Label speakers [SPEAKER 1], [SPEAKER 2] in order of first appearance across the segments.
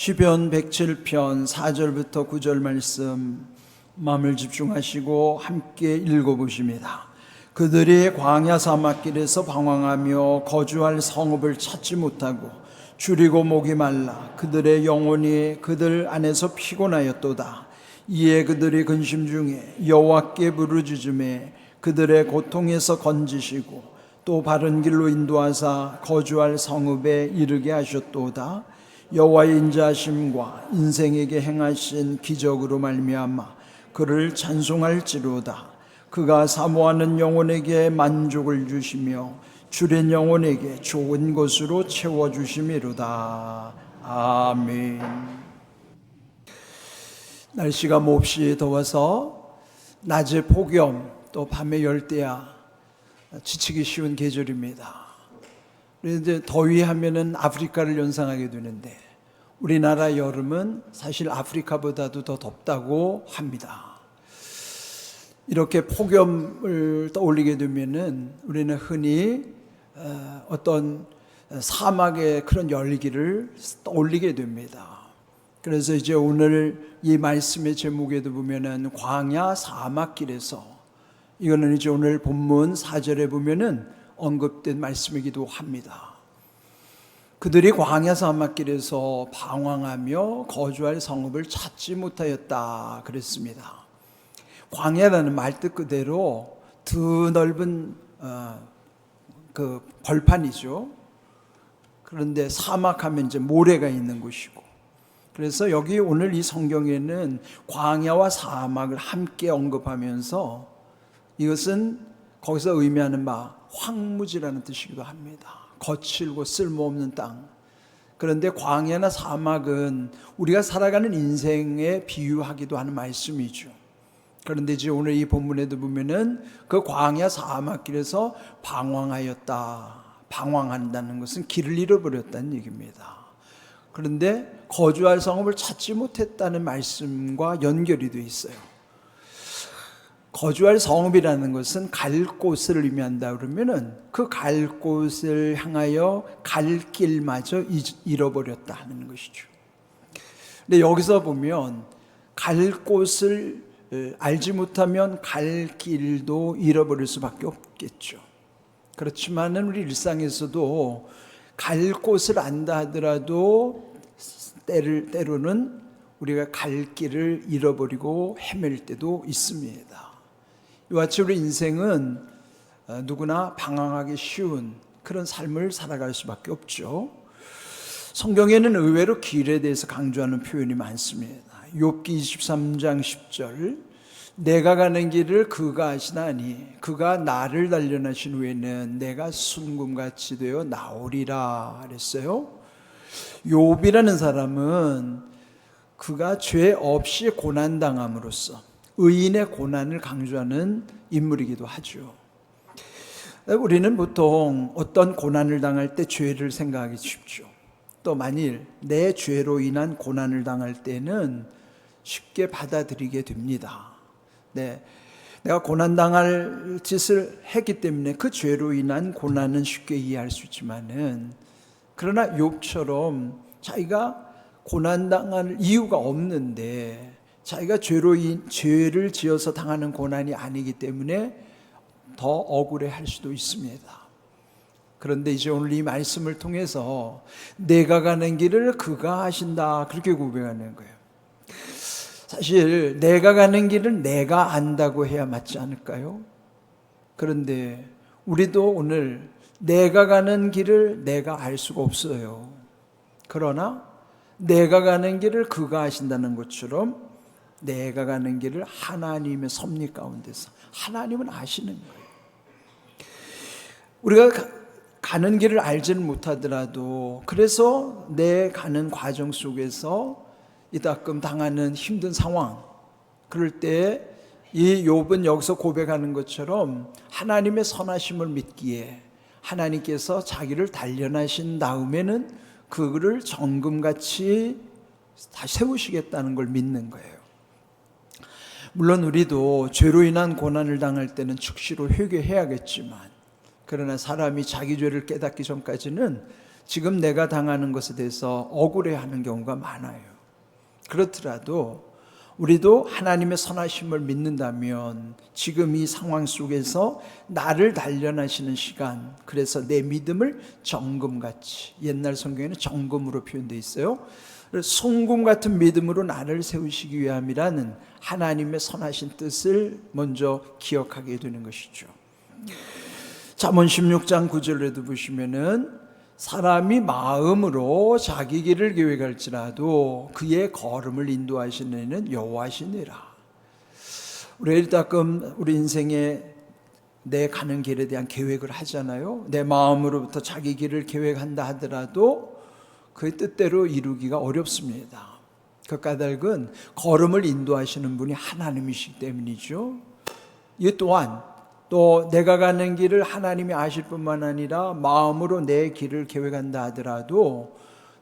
[SPEAKER 1] 시편 107편 4절부터 9절 말씀 마음을 집중하시고 함께 읽어보십니다. 그들이 광야 사막길에서 방황하며 거주할 성읍을 찾지 못하고 줄이고 목이 말라 그들의 영혼이 그들 안에서 피곤하였도다. 이에 그들이 근심 중에 여호와께 부르짖음에 그들의 고통에서 건지시고 또 바른 길로 인도하사 거주할 성읍에 이르게 하셨도다. 여호와의 인자하심과 인생에게 행하신 기적으로 말미암아 그를 찬송할지로다. 그가 사모하는 영혼에게 만족을 주시며 줄인 영혼에게 좋은 것으로 채워 주심이로다. 아멘. 날씨가 몹시 더워서 낮에 폭염 또 밤에 열대야 지치기 쉬운 계절입니다. 그런데 더위 하면은 아프리카를 연상하게 되는데 우리나라 여름은 사실 아프리카보다도 더 덥다고 합니다. 이렇게 폭염을 떠올리게 되면은 우리는 흔히 어, 어떤 사막의 그런 열기를 떠올리게 됩니다. 그래서 이제 오늘 이 말씀의 제목에도 보면은 광야 사막길에서 이거는 이제 오늘 본문 4절에 보면은 언급된 말씀이기도 합니다. 그들이 광야 사막길에서 방황하며 거주할 성읍을 찾지 못하였다 그랬습니다. 광야라는 말 뜻 그대로 드넓은 어, 그 벌판이죠. 그런데 사막하면 이제 모래가 있는 곳이고 그래서 여기 오늘 이 성경에는 광야와 사막을 함께 언급하면서 이것은 거기서 의미하는 바 황무지라는 뜻이기도 합니다. 거칠고 쓸모없는 땅. 그런데 광야나 사막은 우리가 살아가는 인생에 비유하기도 하는 말씀이죠. 그런데 이제 오늘 이 본문에도 보면은 그 광야 사막길에서 방황하였다. 방황한다는 것은 길을 잃어버렸다는 얘기입니다. 그런데 거주할 성읍을 찾지 못했다는 말씀과 연결이 돼 있어요. 거주할 성읍이라는 것은 갈 곳을 의미한다 그러면은 그 갈 곳을 향하여 갈 길마저 잃어버렸다 하는 것이죠. 근데 여기서 보면 갈 곳을 알지 못하면 갈 길도 잃어버릴 수밖에 없겠죠. 그렇지만은 우리 일상에서도 갈 곳을 안다 하더라도 때를 때로는 우리가 갈 길을 잃어버리고 헤맬 때도 있습니다. 이와 같이 우리 인생은 어, 누구나 방황하기 쉬운 그런 삶을 살아갈 수밖에 없죠. 성경에는 의외로 길에 대해서 강조하는 표현이 많습니다. 욥기 23장 10절 내가 가는 길을 그가 아시나니 그가 나를 단련하신 후에는 내가 순금같이 되어 나오리라 그랬어요. 욥이라는 사람은 그가 죄 없이 고난 당함으로써 의인의 고난을 강조하는 인물이기도 하죠. 우리는 보통 어떤 고난을 당할 때 죄를 생각하기 쉽죠. 또 만일 내 죄로 인한 고난을 당할 때는 쉽게 받아들이게 됩니다. 네. 내가 고난 당할 짓을 했기 때문에 그 죄로 인한 고난은 쉽게 이해할 수 있지만은 그러나 욥처럼 자기가 고난 당할 이유가 없는데 자기가 죄로 인, 죄를 지어서 당하는 고난이 아니기 때문에 더 억울해 할 수도 있습니다. 그런데 이제 오늘 이 말씀을 통해서 내가 가는 길을 그가 하신다. 그렇게 고백하는 거예요. 사실 내가 가는 길을 내가 안다고 해야 맞지 않을까요? 그런데 우리도 오늘 내가 가는 길을 내가 알 수가 없어요. 그러나 내가 가는 길을 그가 하신다는 것처럼 내가 가는 길을 하나님의 섭리 가운데서 하나님은 아시는 거예요. 우리가 가는 길을 알지는 못하더라도 그래서 내 가는 과정 속에서 이따금 당하는 힘든 상황 그럴 때 이 욥은 여기서 고백하는 것처럼 하나님의 선하심을 믿기에 하나님께서 자기를 단련하신 다음에는 그를 정금같이 다시 세우시겠다는 걸 믿는 거예요. 물론 우리도 죄로 인한 고난을 당할 때는 즉시로 회개해야겠지만 그러나 사람이 자기 죄를 깨닫기 전까지는 지금 내가 당하는 것에 대해서 억울해하는 경우가 많아요. 그렇더라도 우리도 하나님의 선하심을 믿는다면 지금 이 상황 속에서 나를 단련하시는 시간, 그래서 내 믿음을 정금같이 옛날 성경에는 정금으로 표현되어 있어요. 송금 같은 믿음으로 나를 세우시기 위함이라는 하나님의 선하신 뜻을 먼저 기억하게 되는 것이죠. 잠언 16장 9절에도 보시면은 사람이 마음으로 자기 길을 계획할지라도 그의 걸음을 인도하시는 이는 여호와시니라. 우리 일단금 우리 인생에 내 가는 길에 대한 계획을 하잖아요. 내 마음으로부터 자기 길을 계획한다 하더라도 그 뜻대로 이루기가 어렵습니다. 그 까닭은 걸음을 인도하시는 분이 하나님이시기 때문이죠. 이 또한 또 내가 가는 길을 하나님이 아실 뿐만 아니라 마음으로 내 길을 계획한다 하더라도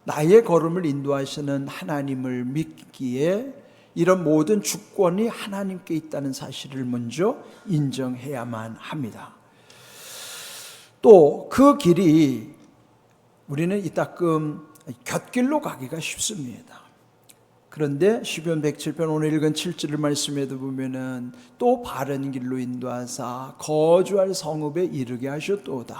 [SPEAKER 1] 나의 걸음을 인도하시는 하나님을 믿기에 이런 모든 주권이 하나님께 있다는 사실을 먼저 인정해야만 합니다. 또 그 길이 우리는 이따금 곁길로 가기가 쉽습니다. 그런데 시편 107편 오늘 읽은 7절을 말씀에도 보면은 또 바른 길로 인도하사 거주할 성읍에 이르게 하셨도다.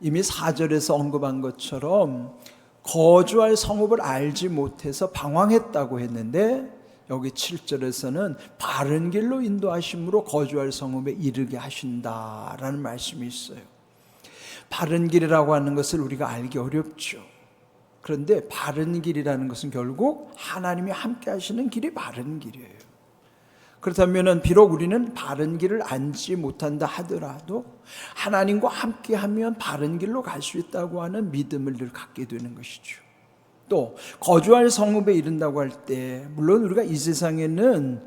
[SPEAKER 1] 이미 4절에서 언급한 것처럼 거주할 성읍을 알지 못해서 방황했다고 했는데 여기 7절에서는 바른 길로 인도하심으로 거주할 성읍에 이르게 하신다라는 말씀이 있어요. 바른 길이라고 하는 것을 우리가 알기 어렵죠. 그런데 바른 길이라는 것은 결국 하나님이 함께 하시는 길이 바른 길이에요. 그렇다면 비록 우리는 바른 길을 앉지 못한다 하더라도 하나님과 함께 하면 바른 길로 갈 수 있다고 하는 믿음을 늘 갖게 되는 것이죠. 또 거주할 성읍에 이른다고 할 때 물론 우리가 이 세상에는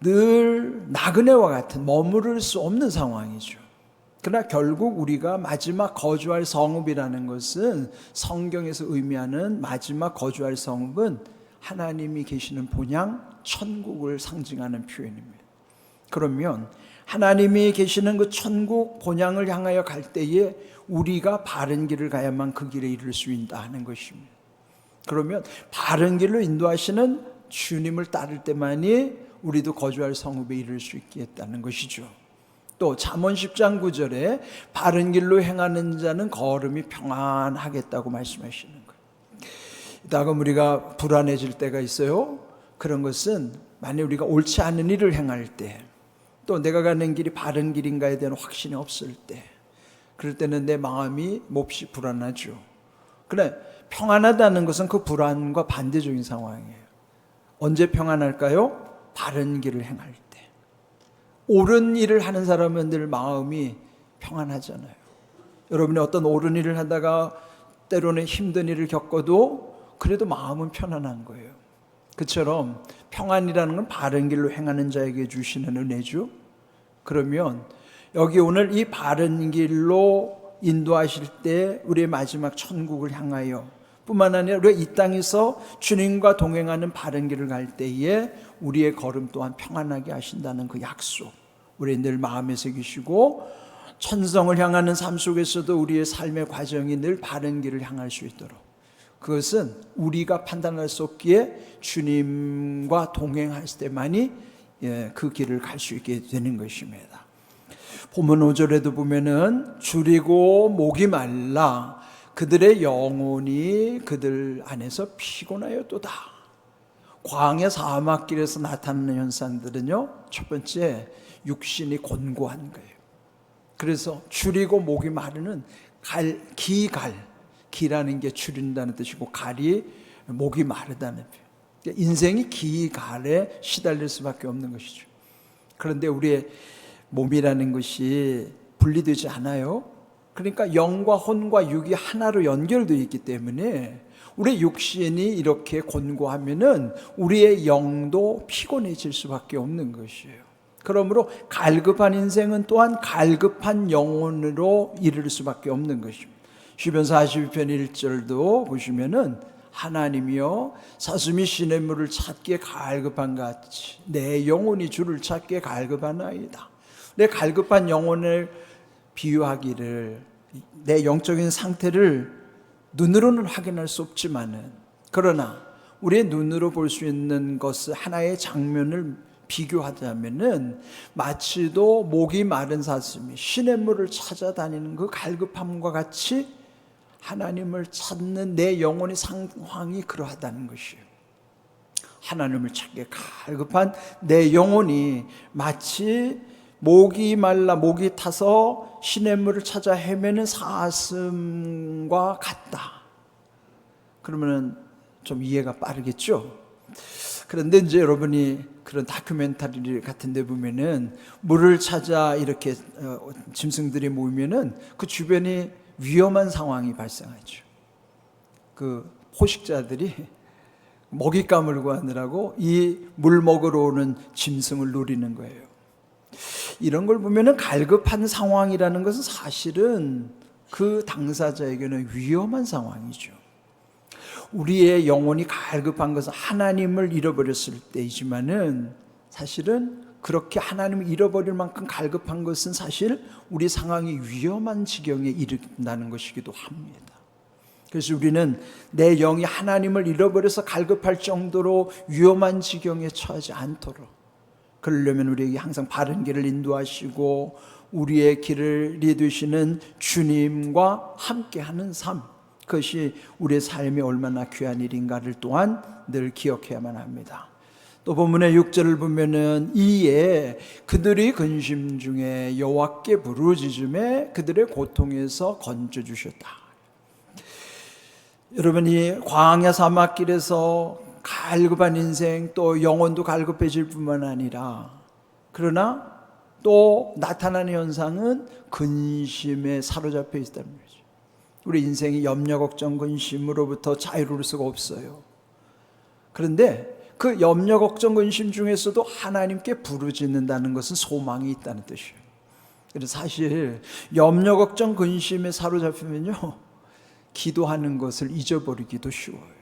[SPEAKER 1] 늘 나그네와 같은 머무를 수 없는 상황이죠. 그러나 결국 우리가 마지막 거주할 성읍이라는 것은 성경에서 의미하는 마지막 거주할 성읍은 하나님이 계시는 본향 천국을 상징하는 표현입니다. 그러면 하나님이 계시는 그 천국 본향을 향하여 갈 때에 우리가 바른 길을 가야만 그 길에 이를 수 있다 하는 것입니다. 그러면 바른 길로 인도하시는 주님을 따를 때만이 우리도 거주할 성읍에 이를 수 있겠다는 것이죠. 또 잠언 10장 9절에 바른 길로 행하는 자는 걸음이 평안하겠다고 말씀하시는 거예요. 다음 우리가 불안해질 때가 있어요. 그런 것은 만약 우리가 옳지 않은 일을 행할 때, 또 내가 가는 길이 바른 길인가에 대한 확신이 없을 때, 그럴 때는 내 마음이 몹시 불안하죠. 그래 평안하다는 것은 그 불안과 반대적인 상황이에요. 언제 평안할까요? 바른 길을 행할 때. 옳은 일을 하는 사람은 늘 마음이 평안하잖아요. 여러분이 어떤 옳은 일을 하다가 때로는 힘든 일을 겪어도 그래도 마음은 편안한 거예요. 그처럼 평안이라는 건 바른 길로 행하는 자에게 주시는 은혜죠. 그러면 여기 오늘 이 바른 길로 인도하실 때 우리의 마지막 천국을 향하여 뿐만 아니라 우리가 이 땅에서 주님과 동행하는 바른 길을 갈 때에 우리의 걸음 또한 평안하게 하신다는 그 약속 우리 늘 마음에 새기시고 천성을 향하는 삶 속에서도 우리의 삶의 과정이 늘 바른 길을 향할 수 있도록 그것은 우리가 판단할 수 없기에 주님과 동행할 때만이 예, 그 길을 갈 수 있게 되는 것입니다. 본문 5절에도 보면은 줄이고 목이 말라 그들의 영혼이 그들 안에서 피곤하였도다. 광야 사막길에서 나타나는 현상들은요. 첫 번째 육신이 곤고한 거예요. 그래서 줄이고 목이 마르는 갈, 기갈, 기라는 게 줄인다는 뜻이고 갈이 목이 마르다는 표현. 그러니까 인생이 기갈에 시달릴 수밖에 없는 것이죠. 그런데 우리의 몸이라는 것이 분리되지 않아요. 그러니까 영과 혼과 육이 하나로 연결되어 있기 때문에 우리 육신이 이렇게 곤고하면은 우리의 영도 피곤해질 수밖에 없는 것이에요. 그러므로 갈급한 인생은 또한 갈급한 영혼으로 이를 수밖에 없는 것입니다. 시편 42편 1절도 보시면은 하나님이여 사슴이 시냇 물을 찾기에 갈급한 같이 내 영혼이 주를 찾기에 갈급하나이다. 내 갈급한 영혼을 비유하기를 내 영적인 상태를 눈으로는 확인할 수 없지만은 그러나 우리의 눈으로 볼 수 있는 것을 하나의 장면을 비교하자면은 마치도 목이 마른 사슴이 시냇물을 찾아다니는 그 갈급함과 같이 하나님을 찾는 내 영혼의 상황이 그러하다는 것이에요. 하나님을 찾게 갈급한 내 영혼이 마치 목이 말라 목이 타서 시냇물을 찾아 헤매는 사슴과 같다. 그러면은 좀 이해가 빠르겠죠? 그런데 이제 여러분이 그런 다큐멘터리 같은 데 보면은 물을 찾아 이렇게 어, 짐승들이 모이면은 그 주변이 위험한 상황이 발생하죠. 그 포식자들이 먹잇감을 구하느라고 이 물 먹으러 오는 짐승을 노리는 거예요. 이런 걸 보면은 갈급한 상황이라는 것은 사실은 그 당사자에게는 위험한 상황이죠. 우리의 영혼이 갈급한 것은 하나님을 잃어버렸을 때이지만은 사실은 그렇게 하나님을 잃어버릴 만큼 갈급한 것은 사실 우리 상황이 위험한 지경에 이른다는 것이기도 합니다. 그래서 우리는 내 영이 하나님을 잃어버려서 갈급할 정도로 위험한 지경에 처하지 않도록 그러려면 우리에게 항상 바른 길을 인도하시고 우리의 길을 리드시는 주님과 함께하는 삶 그것이 우리의 삶이 얼마나 귀한 일인가를 또한 늘 기억해야만 합니다. 또 본문의 6절을 보면은 이에 그들이 근심 중에 여호와께 부르짖음에 그들의 고통에서 건져 주셨다. 여러분이 광야 사막길에서 갈급한 인생 또 영혼도 갈급해질 뿐만 아니라 그러나 또 나타나는 현상은 근심에 사로잡혀 거죠. 우리 인생이 염려 걱정 근심으로부터 자유로울 수가 없어요. 그런데 그 염려 걱정 근심 중에서도 하나님께 부르짖는다는 것은 소망이 있다는 뜻이에요. 그래서 사실 염려 걱정 근심에 사로잡히면요. 기도하는 것을 잊어버리기도 쉬워요.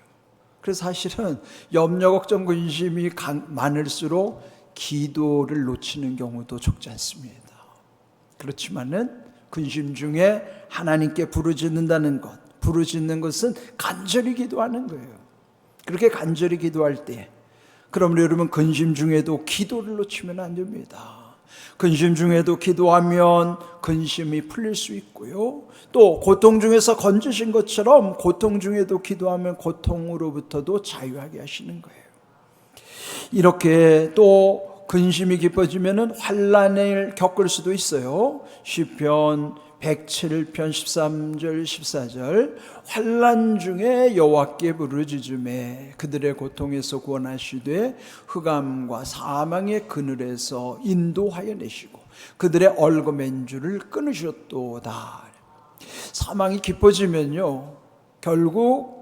[SPEAKER 1] 그래서 사실은 염려, 걱정, 근심이 많을수록 기도를 놓치는 경우도 적지 않습니다. 그렇지만은 근심 중에 하나님께 부르짖는다는 것, 부르짖는 것은 간절히 기도하는 거예요. 그렇게 간절히 기도할 때, 그럼 여러분 근심 중에도 기도를 놓치면 안 됩니다. 근심 중에도 기도하면 근심이 풀릴 수 있고요. 또 고통 중에서 건지신 것처럼 고통 중에도 기도하면 고통으로부터도 자유하게 하시는 거예요. 이렇게 또 근심이 깊어지면은 환란을 겪을 수도 있어요. 시편 107편 13절 14절 환란 중에 여호와께 부르짖음에 그들의 고통에서 구원하시되 흑암과 사망의 그늘에서 인도하여 내시고 그들의 얼거맨 줄을 끊으셨도다. 사망이 깊어지면요 결국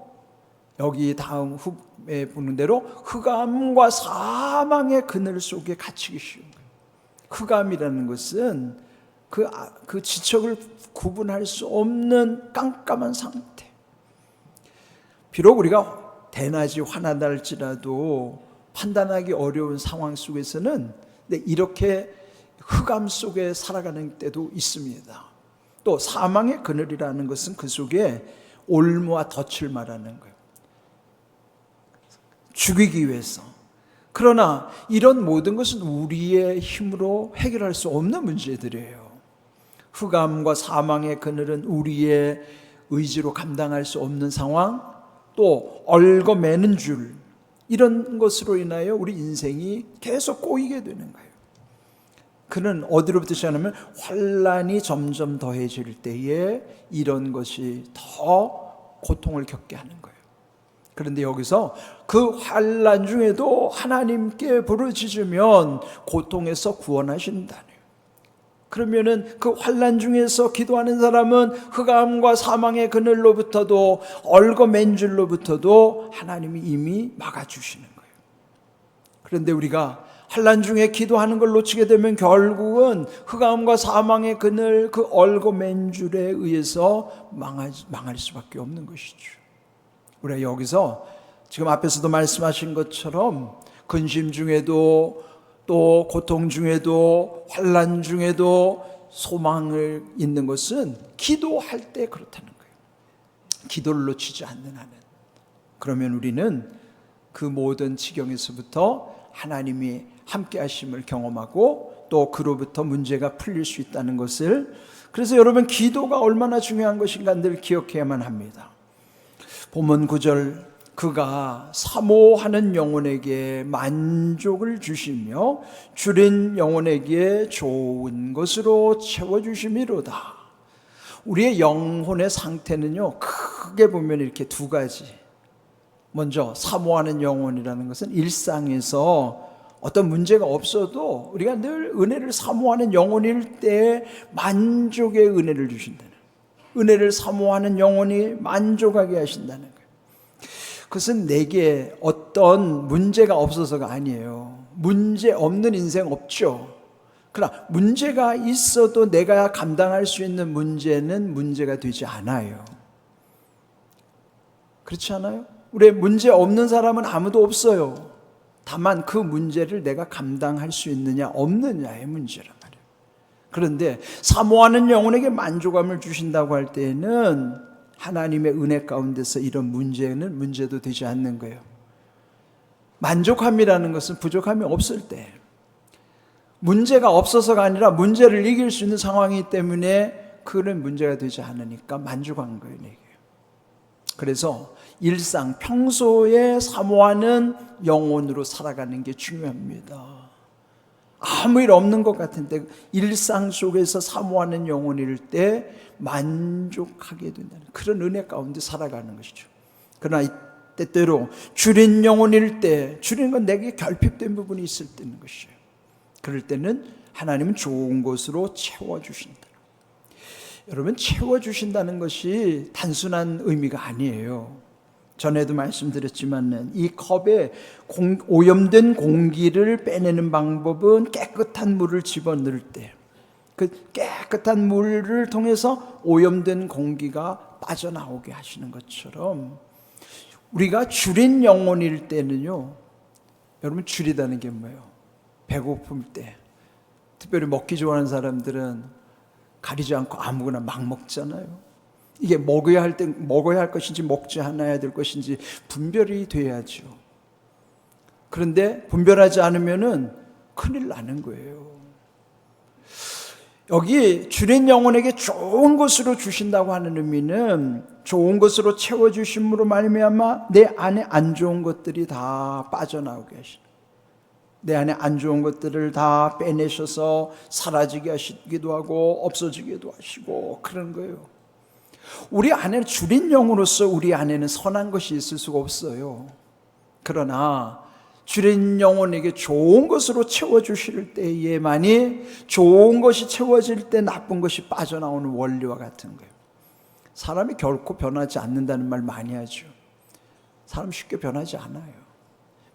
[SPEAKER 1] 여기 다음 후에 보는 대로 흑암과 사망의 그늘 속에 갇히기 쉬운 거예요. 흑암이라는 것은 그, 아, 그 지척을 구분할 수 없는 깜깜한 상태. 비록 우리가 대낮이 할지라도 판단하기 어려운 상황 속에서는 이렇게 흑암 속에 살아가는 때도 있습니다. 또 사망의 그늘이라는 것은 그 속에 올무와 덫을 말하는 거예요. 죽이기 위해서. 그러나 이런 모든 것은 우리의 힘으로 해결할 수 없는 문제들이에요. 흑암과 사망의 그늘은 우리의 의지로 감당할 수 없는 상황, 또 얽어매는 줄 이런 것으로 인하여 우리 인생이 계속 꼬이게 되는 거예요. 그는 어디로부터 시작하면 환란이 점점 더해질 때에 이런 것이 더 고통을 겪게 하는 거예요. 그런데 여기서 그 환란 중에도 하나님께 부르짖으면 고통에서 구원하신다는 그러면은 그 환란 중에서 기도하는 사람은 흑암과 사망의 그늘로부터도 얼거맨 줄로부터도 하나님이 이미 막아 주시는 거예요. 그런데 우리가 환란 중에 기도하는 걸 놓치게 되면 결국은 흑암과 사망의 그늘 그 얼거맨 줄에 의해서 망할 수밖에 없는 것이죠. 우리가 여기서 지금 앞에서도 말씀하신 것처럼 근심 중에도 또 고통 중에도 환란 중에도 소망을 있는 것은 기도할 때 그렇다는 거예요. 기도를 놓치지 않는 한은. 그러면 우리는 그 모든 지경에서부터 하나님이 함께 하심을 경험하고 또 그로부터 문제가 풀릴 수 있다는 것을 그래서 여러분 기도가 얼마나 중요한 것인가 늘 기억해야만 합니다. 본문 9절 그가 사모하는 영혼에게 만족을 주시며 줄인 영혼에게 좋은 것으로 채워 주심이로다. 우리의 영혼의 상태는요. 크게 보면 이렇게 두 가지. 먼저 사모하는 영혼이라는 것은 일상에서 어떤 문제가 없어도 우리가 늘 은혜를 사모하는 영혼일 때 만족의 은혜를 주신다는 은혜를 사모하는 영혼이 만족하게 하신다는 거예요. 그것은 내게 어떤 문제가 없어서가 아니에요. 문제 없는 인생 없죠. 그러나 문제가 있어도 내가 감당할 수 있는 문제는 문제가 되지 않아요. 그렇지 않아요? 우리 문제 없는 사람은 아무도 없어요. 다만 그 문제를 내가 감당할 수 있느냐 없느냐의 말이에요. 그런데 사모하는 영혼에게 만족감을 주신다고 할 때에는 하나님의 은혜 가운데서 이런 문제는 문제도 되지 않는 거예요. 만족함이라는 것은 부족함이 없을 때 문제가 없어서가 아니라 문제를 이길 수 있는 상황이기 때문에 그런 문제가 되지 않으니까 만족한 거예요. 그래서 일상 평소에 사모하는 영혼으로 살아가는 게 중요합니다. 아무 일 없는 것 같은데 일상 속에서 사모하는 영혼일 때 만족하게 된다는 그런 은혜 가운데 살아가는 것이죠. 그러나 이 때때로 줄인 영혼일 때 줄인 건 내게 결핍된 부분이 있을 때는 것이에요. 그럴 때는 하나님은 좋은 것으로 채워 주신다. 여러분 채워 주신다는 것이 단순한 의미가 아니에요. 전에도 말씀드렸지만 이 컵에 공, 오염된 공기를 빼내는 방법은 깨끗한 물을 집어 넣을 때, 그 깨끗한 물을 통해서 오염된 공기가 빠져나오게 하시는 것처럼 우리가 줄인 영혼일 때는요, 여러분 줄이다는 게 뭐예요? 배고플 때, 특별히 먹기 좋아하는 사람들은 가리지 않고 아무거나 막 먹잖아요. 이게 먹어야 할 때 먹어야 할 것인지 먹지 않아야 될 것인지 분별이 돼야죠. 그런데 분별하지 않으면은 큰일 나는 거예요. 여기 주린 영혼에게 좋은 것으로 주신다고 하는 의미는 좋은 것으로 채워 주심으로 말미암아 내 안에 안 좋은 것들이 다 빠져나오게 하시는 내 안에 안 좋은 것들을 다 빼내셔서 사라지게 하시기도 하고 없어지기도 하시고 그런 거예요. 우리 안에는 줄인 영으로서 우리 안에는 선한 것이 있을 수가 없어요. 그러나 줄인 영혼에게 좋은 것으로 채워주실 때에만이 좋은 것이 채워질 때 나쁜 것이 빠져나오는 원리와 같은 거예요. 사람이 결코 변하지 않는다는 말 많이 하죠. 사람 쉽게 변하지 않아요.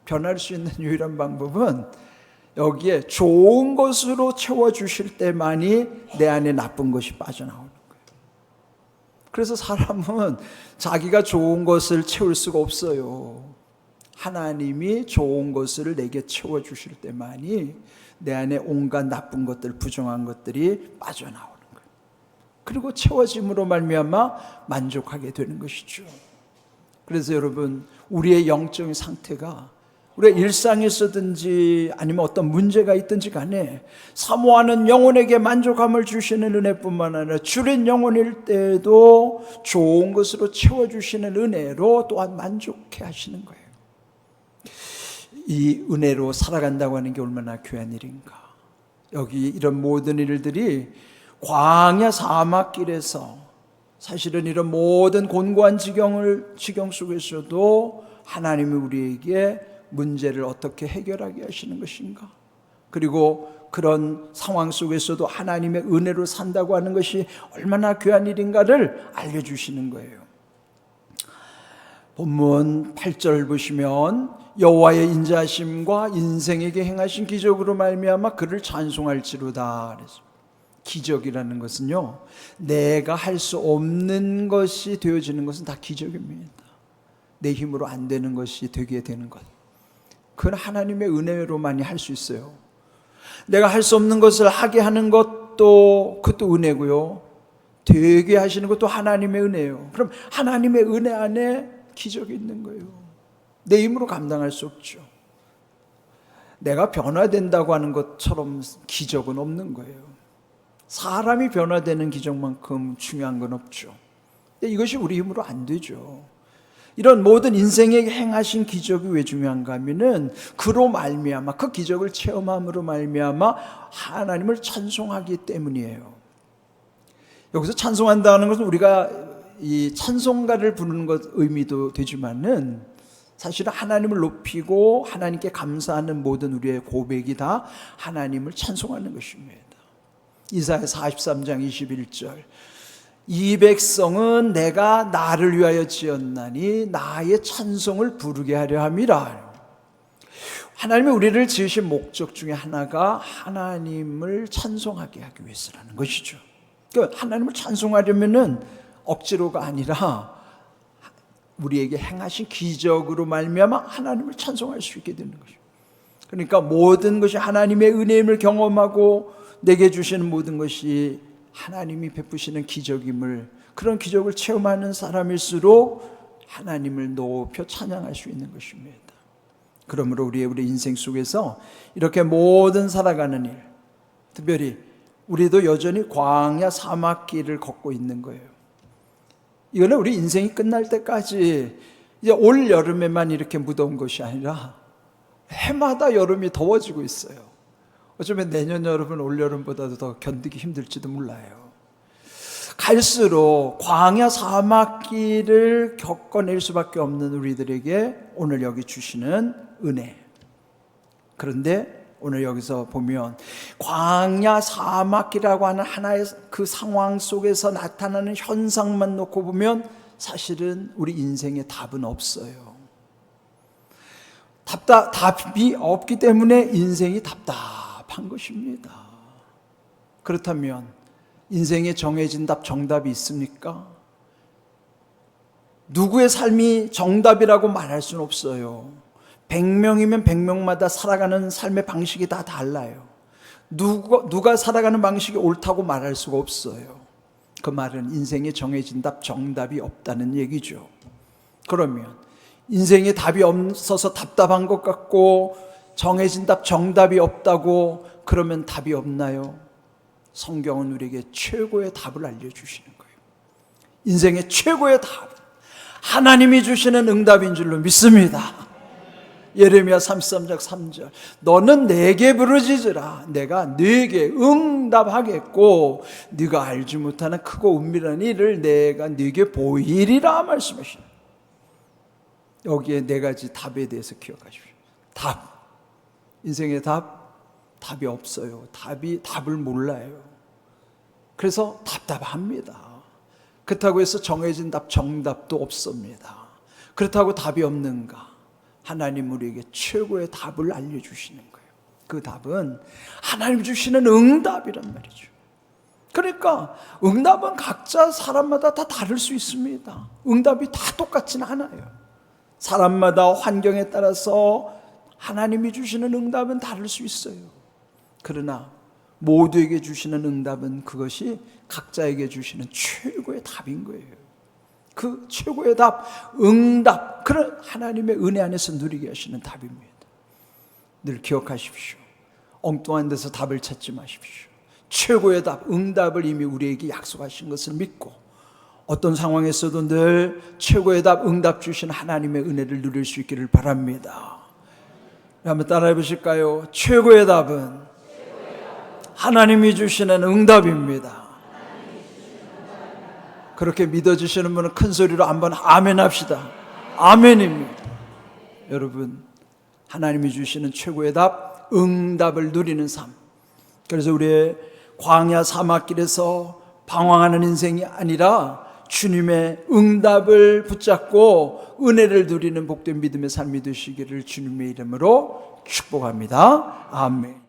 [SPEAKER 1] 변할 수 있는 유일한 방법은 여기에 좋은 것으로 채워주실 때만이 내 안에 나쁜 것이 빠져나오는 그래서 사람은 자기가 좋은 것을 채울 수가 없어요. 하나님이 좋은 것을 내게 채워 주실 때만이 내 안에 온갖 나쁜 것들, 부정한 것들이 빠져나오는 거예요. 그리고 채워짐으로 말미암아 만족하게 되는 것이죠. 그래서 여러분, 우리의 영적인 상태가 우리가 일상에서든지 아니면 어떤 문제가 있든지 간에 사모하는 영혼에게 만족함을 주시는 은혜뿐만 아니라 줄인 영혼일 때도 좋은 것으로 채워주시는 은혜로 또한 만족해 하시는 거예요. 이 은혜로 살아간다고 하는 게 얼마나 귀한 일인가. 여기 이런 모든 일들이 광야 사막길에서 사실은 이런 모든 곤고한 지경을 지경 속에서도 하나님이 우리에게 문제를 어떻게 해결하게 하시는 것인가? 그리고 그런 상황 속에서도 하나님의 은혜로 산다고 하는 것이 얼마나 귀한 일인가를 알려주시는 거예요. 본문 8절 보시면 여호와의 인자심과 인생에게 행하신 기적으로 말미암아 그를 찬송할지로다. 기적이라는 것은요, 내가 할 수 없는 것이 되어지는 것은 다 기적입니다. 내 힘으로 안 되는 것이 되게 되는 것. 그건 하나님의 은혜로만이 할 수 있어요. 내가 할 수 없는 것을 하게 하는 것도 것도 그것도 은혜고요. 되게 하시는 것도 하나님의 은혜예요. 그럼 하나님의 은혜 안에 기적이 있는 거예요. 내 힘으로 감당할 수 없죠. 내가 변화된다고 하는 것처럼 기적은 없는 거예요. 사람이 변화되는 기적만큼 중요한 건 없죠. 이것이 우리 힘으로 안 되죠. 이런 모든 인생에 행하신 기적이 왜 중요한가 하면은 그로 말미암아 그 기적을 체험함으로 말미암아 하나님을 찬송하기 때문이에요. 여기서 찬송한다는 것은 우리가 이 찬송가를 부르는 것 의미도 되지만은 사실은 하나님을 높이고 하나님께 감사하는 모든 우리의 고백이 다 하나님을 찬송하는 것입니다. 이사야 43장 21절 이 백성은 내가 나를 위하여 지었나니 나의 찬송을 부르게 하려 함이라. 하나님이 우리를 지으신 목적 중에 하나가 하나님을 찬송하게 하기 위해서라는 것이죠. 그 하나님을 찬송하려면은 억지로가 아니라 우리에게 행하신 기적으로 말미암아 하나님을 찬송할 수 있게 되는 것이죠. 그러니까 모든 것이 하나님의 은혜임을 경험하고 내게 주시는 모든 것이 하나님이 베푸시는 기적임을 그런 기적을 체험하는 사람일수록 하나님을 높여 찬양할 수 있는 것입니다. 그러므로 우리의 우리 인생 속에서 이렇게 모든 살아가는 일, 특별히 우리도 여전히 광야 사막길을 걷고 있는 거예요. 이거는 우리 인생이 끝날 때까지 이제 올 여름에만 이렇게 무더운 것이 아니라 해마다 여름이 더워지고 있어요. 어쩌면 내년 여름은 올 여름보다도 더 견디기 힘들지도 몰라요. 갈수록 광야 사막길을 겪어낼 수밖에 없는 우리들에게 오늘 여기 주시는 은혜. 그런데 오늘 여기서 보면 광야 사막이라고 하는 하나의 그 상황 속에서 나타나는 현상만 놓고 보면 사실은 우리 인생에 답은 없어요. 답다, 답이 없기 때문에 인생이 답답 한 것입니다. 그렇다면 인생에 정해진 답, 정답이 있습니까? 누구의 삶이 정답이라고 말할 수는 없어요. 100명이면 100명마다 살아가는 삶의 방식이 다 달라요. 누가, 누가 살아가는 방식이 옳다고 말할 수가 없어요. 그 말은 인생에 정해진 답, 정답이 없다는 얘기죠. 그러면 인생에 답이 없어서 답답한 것 같고 정해진 답, 정답이 없다고 그러면 답이 없나요? 성경은 우리에게 최고의 답을 알려주시는 거예요. 인생의 최고의 답. 하나님이 주시는 응답인 줄로 믿습니다. 예레미야 33장 3절 너는 내게 부르짖으라 내가 네게 응답하겠고 네가 알지 못하는 크고 은밀한 일을 내가 네게 보이리라 말씀하시네 여기에 네 가지 답에 대해서 기억하십시오 답 인생의 답 답이 없어요 답이 답을 몰라요 그래서 답답합니다 그렇다고 해서 정해진 답 정답도 없습니다 그렇다고 답이 없는가 하나님 우리에게 최고의 답을 알려 주시는 거예요. 그 답은 하나님 주시는 응답이란 말이죠. 그러니까 응답은 각자 사람마다 다 다를 수 있습니다. 응답이 다 똑같지는 않아요. 사람마다 환경에 따라서 하나님이 주시는 응답은 다를 수 있어요. 그러나 모두에게 주시는 응답은 그것이 각자에게 주시는 최고의 답인 거예요. 그 최고의 답, 응답, 그런 하나님의 은혜 안에서 누리게 하시는 답입니다. 늘 기억하십시오. 엉뚱한 데서 답을 찾지 마십시오. 최고의 답, 응답을 이미 우리에게 약속하신 것을 믿고 어떤 상황에서도 늘 최고의 답, 응답 주신 하나님의 은혜를 누릴 수 있기를 바랍니다. 한번 따라해 보실까요? 최고의 답은 하나님이 주시는 응답입니다. 그렇게 믿어주시는 분은 큰 소리로 한번 아멘 합시다. 아멘입니다. 여러분, 하나님이 주시는 최고의 답, 응답을 누리는 삶. 그래서 우리의 광야 사막길에서 방황하는 인생이 아니라 주님의 응답을 붙잡고 은혜를 누리는 복된 믿음의 삶이 되시기를 주님의 이름으로 축복합니다. 아멘.